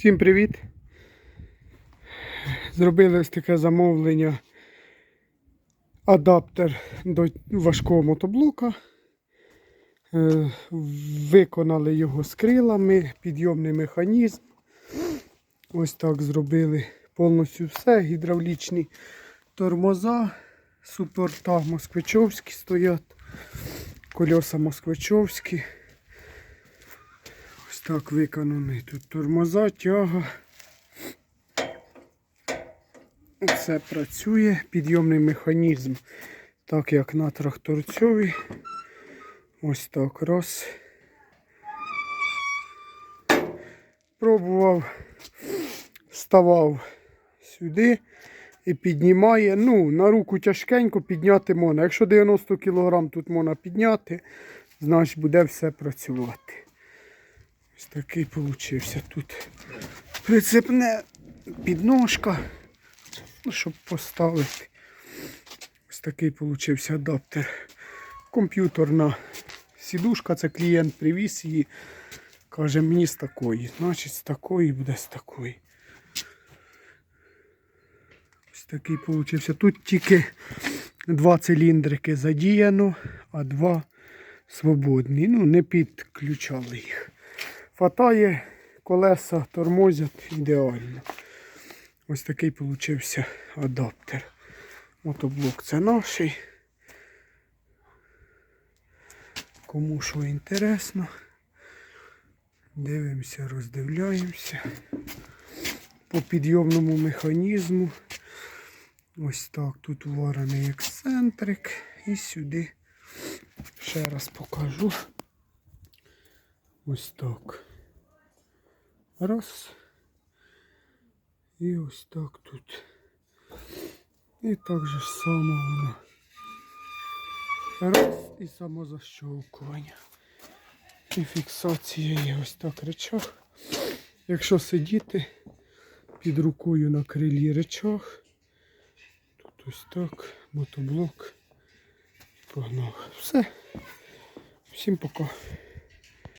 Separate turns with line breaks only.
Всім привіт! Зробили ось таке замовлення. Адаптер до важкого мотоблока. Е, Виконали його з крилами, підйомний механізм. Ось так зробили повністю все. Гідравлічні тормоза, супорта москвичовські стоять, кольоса москвичовські. Так виконаний тут тормоза, тяга. Все працює, підйомний механізм, так як на тракторцьові. Ось так раз. Пробував, ставав сюди і піднімає. Ну, на руку тяжкенько підняти можна. Якщо 90 кг тут можна підняти, значить буде все працювати. Ось такий получився тут. Прицепне підножка, ну, щоб поставити. Ось такий получився адаптер. Комп'ютерна сідушка, це клієнт привіз її. Каже, мені з такої. Значить, з такої буде з такої. Ось такий получився. Тут тільки два циліндрики задіяно, а два свободні. Ну, не підключали їх. Фатає, колеса тормозять ідеально. Ось такий получився адаптер. Мотоблок це наший. Кому що інтересно. Дивимося, роздивляємося. По підйомному механізму. Ось так тут варений ексцентрик. І сюди ще раз покажу. Ось так. Раз. І ось так тут. І так же само воно. Раз і самозащовкування. І фіксація є ось так речах. Якщо сидіти під рукою на крилі речах, тут ось так, мотоблок. Погнав. Все. Всім пока.